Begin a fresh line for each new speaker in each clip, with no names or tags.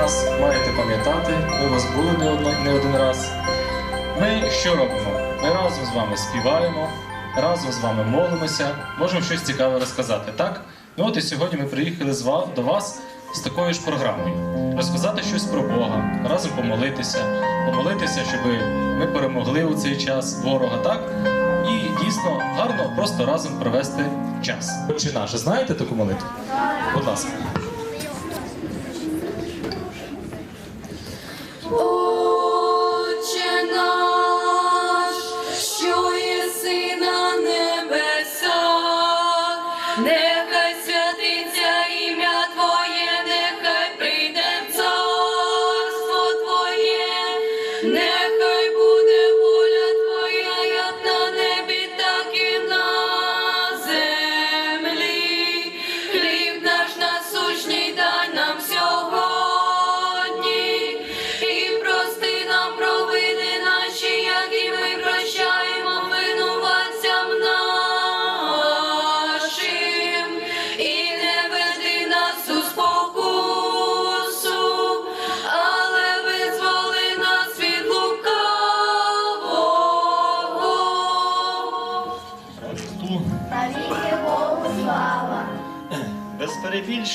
нас маєте пам'ятати, ми вас були не, одно, не один раз. Ми що робимо? Ми разом з вами співаємо, разом з вами молимося, можемо щось цікаве розказати, так? Ну от і сьогодні ми приїхали з ва- до вас з такою ж програмою. Розказати щось про Бога, разом помолитися, помолитися, щоб ми перемогли у цей час ворога, так? І дійсно гарно просто разом провести час. Отче наш, знаєте таку молитву? Будь ласка.
Oh.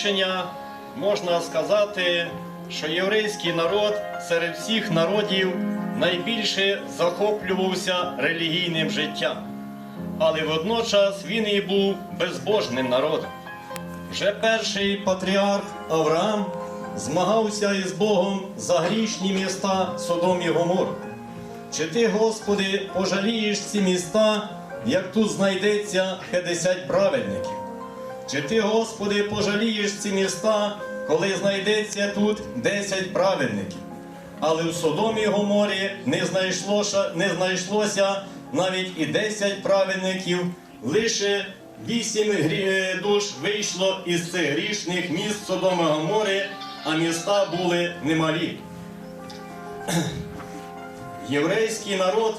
Перебільшення можна сказати, що єврейський народ серед всіх народів найбільше захоплювався релігійним життям, але водночас він і був безбожним народом. Вже перший патріарх Авраам змагався із Богом за грішні міста Содом і Гомор. Чи ти, Господи, пожалієш ці міста, як тут знайдеться 50 праведників? Чи ти, Господи, пожалієш ці міста, коли знайдеться тут 10 праведників? Але в Содомі і Гоморі не, знайшлося, не знайшлося навіть і 10 праведників, лише 8 душ вийшло із цих грішних міст Содоми і Гомори, а міста були немалі. Єврейський народ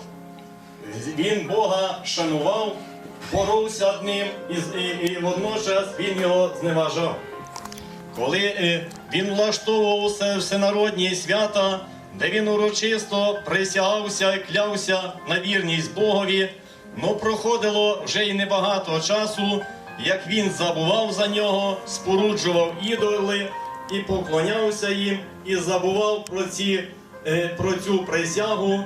він Бога шанував, боровся з ним і, і, і водночас він його зневажав. Коли е, він влаштовував всенародні свята, де він урочисто присягався і клявся на вірність Богові, ну проходило вже й небагато часу, як він забував за нього, споруджував ідоли і поклонявся їм, і забував про, ці, е, про цю присягу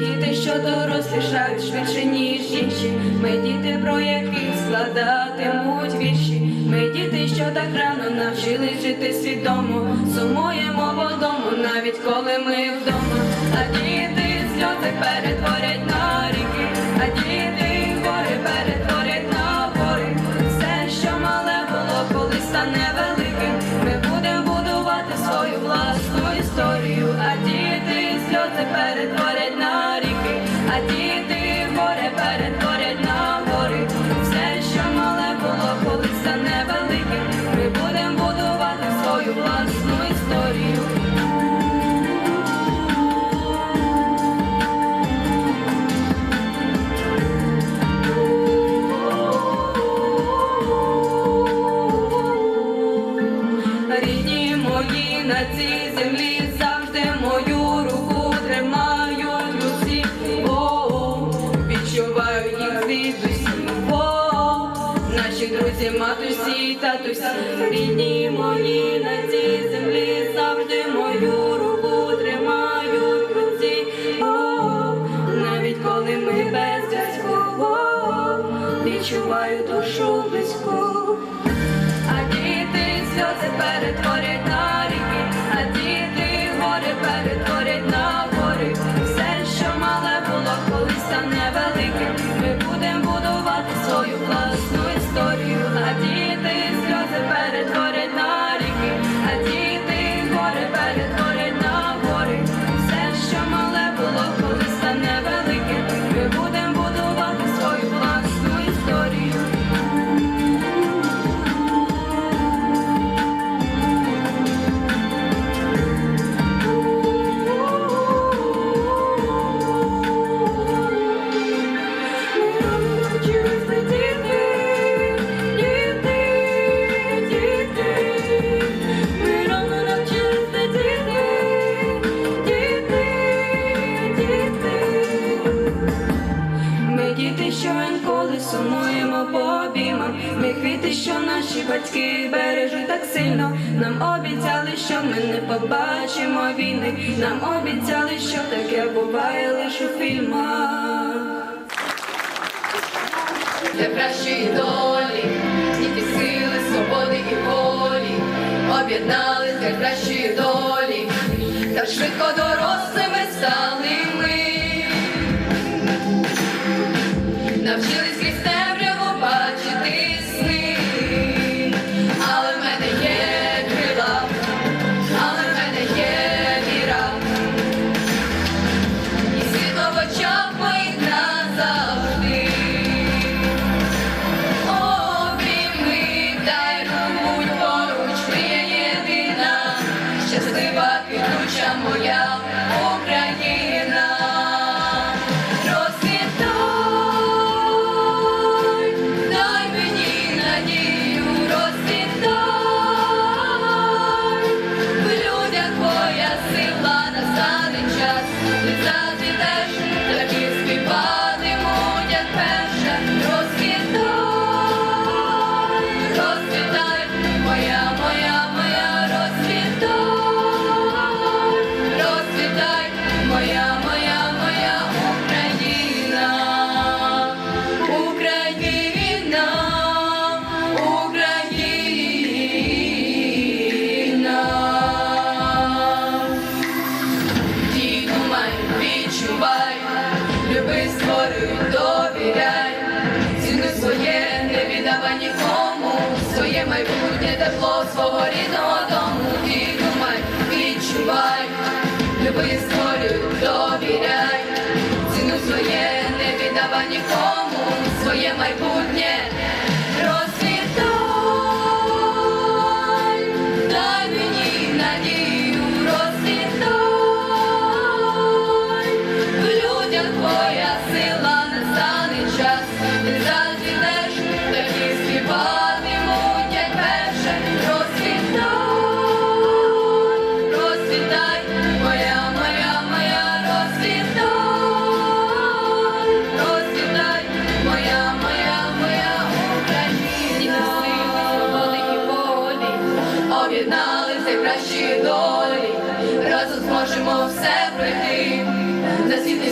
діти, що дорослішають швидше, ніж інші. Ми діти, про яких складатимуть вірші. Ми діти, що так рано навчились жити свідомо. Сумуємо водому, навіть коли ми вдома. А діти сльози перетворять. татусі, рідні мої надії. побачимо війни. Нам обіцяли, що таке буває лише у фільмах.
Для кращої долі, ніби сили, свободи і волі, об'єднали для кращої долі, та швидко дорослими стали ми, навчились. щаслива квітуча моя.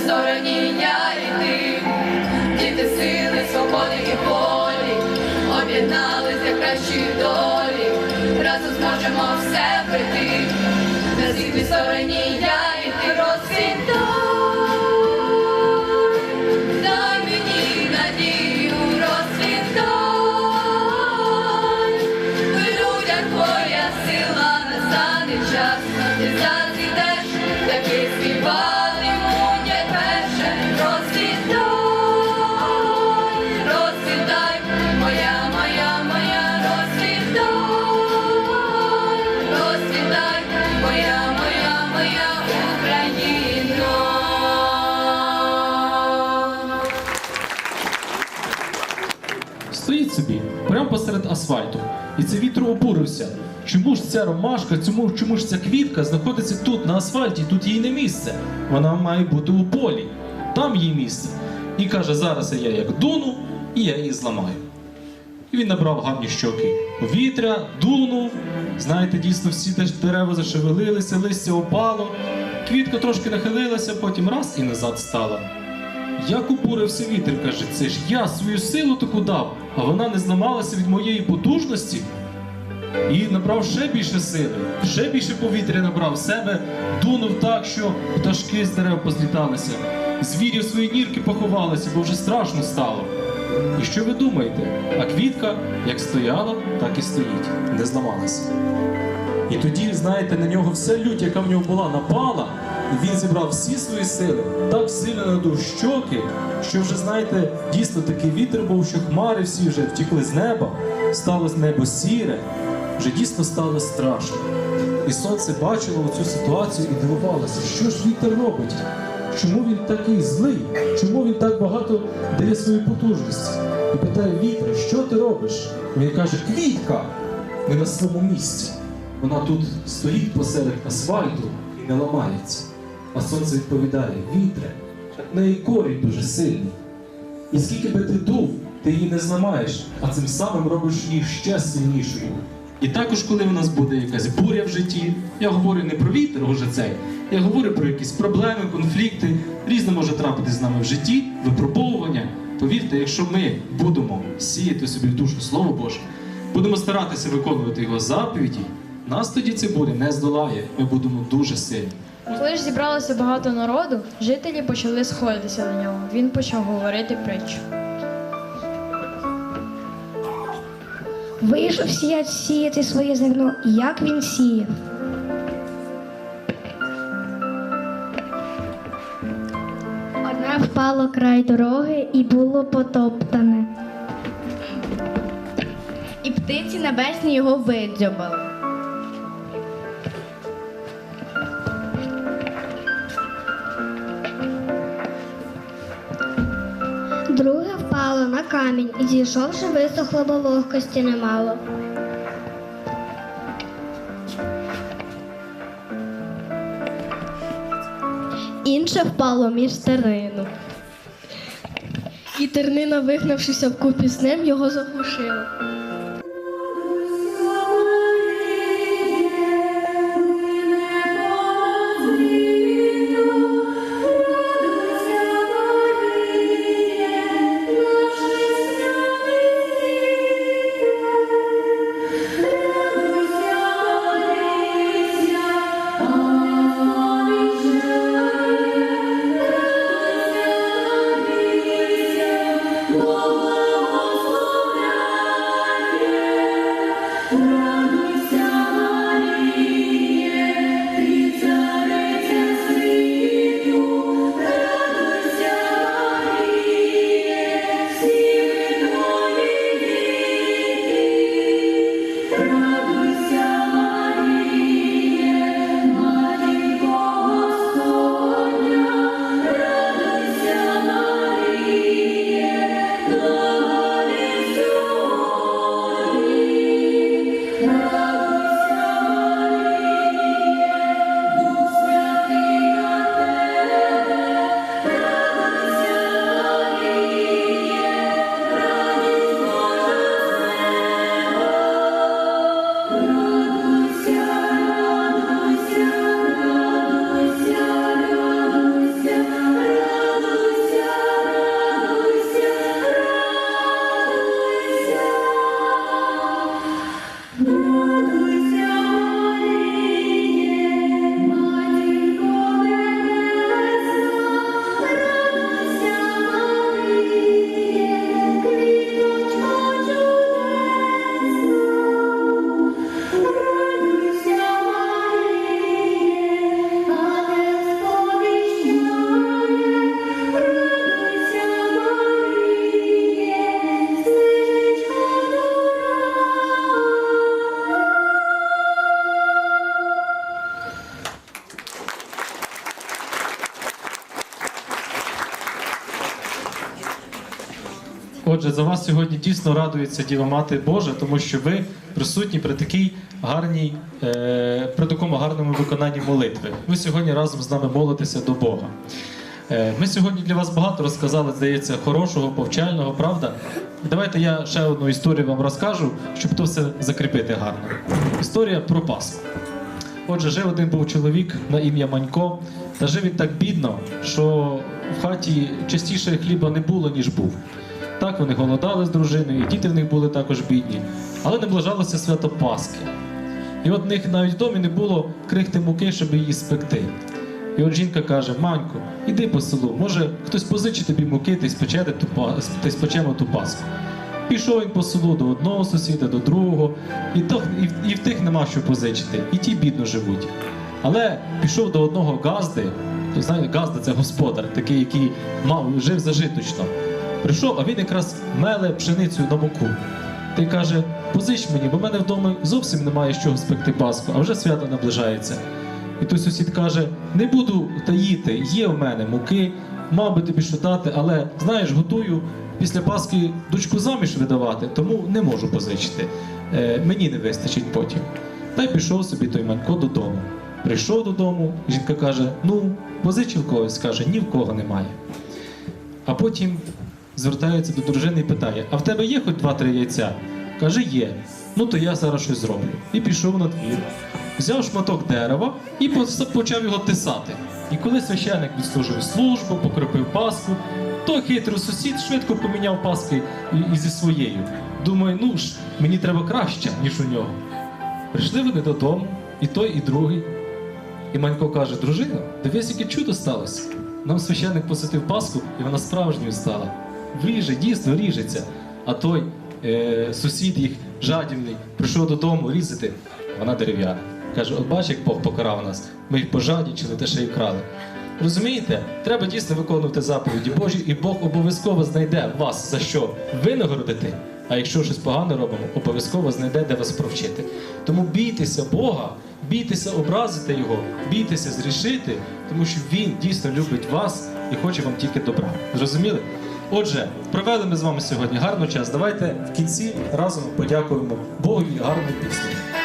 Стороні я і ти, діти сили, свободи і волі, об'єднались для кращої долі, разом зможемо все прийти, На світлій стороні я
асфальту. І це вітер обурився. Чому ж ця ромашка, чому, чому ж ця квітка знаходиться тут, на асфальті, тут їй не місце. Вона має бути у полі. Там їй місце. І каже, зараз я як дуну, і я її зламаю. І він набрав гарні щоки. Повітря, дунув. Знаєте, дійсно всі теж дерева зашевелилися, листя опало. Квітка трошки нахилилася, потім раз і назад стала. Як обурився вітер, каже, це ж я свою силу таку дав, а вона не зламалася від моєї потужності. І набрав ще більше сили, ще більше повітря набрав себе, дунув так, що пташки з дерев позліталися, звірі в свої нірки поховалися, бо вже страшно стало. І що ви думаєте? А квітка, як стояла, так і стоїть, не зламалася. І тоді, знаєте, на нього вся лють, яка в нього була, напала, і він зібрав всі свої сили, так сильно надув щоки, що вже, знаєте, дійсно такий вітер був, що хмари всі вже втікли з неба, стало небо сіре, вже дійсно стало страшно. І сонце бачило цю ситуацію і дивувалося, що ж вітер робить? Чому він такий злий? Чому він так багато дає свої потужності? І питає вітер, що ти робиш? Він каже, квітка, не на своєму місці. Вона тут стоїть посеред асфальту і не ламається. А сонце відповідає: вітре, в неї корінь дуже сильний. І скільки би ти дув, ти її не зламаєш, а цим самим робиш її ще сильнішою. І також, коли в нас буде якась буря в житті, я говорю не про вітер уже цей, я говорю про якісь проблеми, конфлікти, різне може трапити з нами в житті, випробовування. Повірте, якщо ми будемо сіяти собі в душу Слово Боже, будемо старатися виконувати його заповіді, нас тоді це буря не здолає. Ми будемо дуже сильні.
Коли ж зібралося багато народу, жителі почали сходитися до нього. Він почав говорити притчу.
Вийшов сіяти, сіяти своє зерно, і як він сіяв. Одне впало край дороги і було потоптане. І птиці небесні його видзьобали. Друге впало на камінь і зійшовши, висохло, бо вогкості немало. Інше впало між тернину. І тернина, вигнавшися вкупі з ним, його заглушила.
За вас сьогодні дійсно радується Діва Мати Божа, тому що ви присутні при такій гарній, е, при такому гарному виконанні молитви. Ви сьогодні разом з нами молитеся до Бога. Е, Ми сьогодні для вас багато розказали, здається, хорошого, повчального, правда? Давайте я ще одну історію вам розкажу, щоб то все закріпити гарно. Історія про Пасху. Отже, жив один був чоловік на ім'я Манько, та жив він так бідно, що в хаті частіше хліба не було, ніж був. Так вони голодали з дружиною, і діти в них були також бідні, але наближалося свято Пасхи. І от в них навіть в домі не було крихти муки, щоб її спекти. І от жінка каже: Манько, іди по селу, може хтось позичить тобі муки, ти спечете ту па- ти спечемо ту пасху. Пішов він по селу до одного сусіда, до другого, і, то, і, і в тих нема що позичити, і ті бідно живуть. Але пішов до одного газди, то знаєте, газда це господар, такий, який мав, жив зажиточно. Прийшов, а він якраз меле пшеницю на муку. Й каже: позич мені, бо в мене вдома зовсім немає з чого спекти пасху, а вже свято наближається. І той сусід каже: не буду таїти, є в мене муки, мав би тобі що дати, але знаєш, готую після Пасхи дочку заміж видавати, тому не можу позичити. Е, мені не вистачить потім. Та й пішов собі той Манько додому. Прийшов додому, жінка каже: Ну, позичив когось, каже, ні в кого немає. А потім звертається до дружини і питає: А в тебе є хоч два-три яйця? Каже, є. Ну то я зараз щось зроблю. І пішов на двір, взяв шматок дерева і почав його тисати. І коли священик відслужив службу, покропив паску, то хитрий сусід швидко поміняв паски і- і зі своєю. Думає, ну ж, мені треба краще, ніж у нього. Прийшли вони додому, і той, і другий. І Манько каже: дружина, дивись, яке чудо сталося. Нам священник посвятив Пасху, і вона справжньою стала. Ріже, дійсно ріжеться. А той е, сусід їх жадібний прийшов додому різати, вона дерев'яна. Каже: от бач, як Бог покарав нас. Ми їх пожаднічили, та ще й вкрали. Розумієте, треба дійсно виконувати заповіді Божі, і Бог обов'язково знайде вас за що винагородити. А якщо щось погано робимо, обов'язково знайде, де вас провчити. Тому бійтеся Бога, бійтеся образити Його, бійтеся зрішити, тому що Він дійсно любить вас і хоче вам тільки добра. Зрозуміли? Отже, провели ми з вами сьогодні гарний час. Давайте в кінці разом подякуємо Богу і гарної пісню.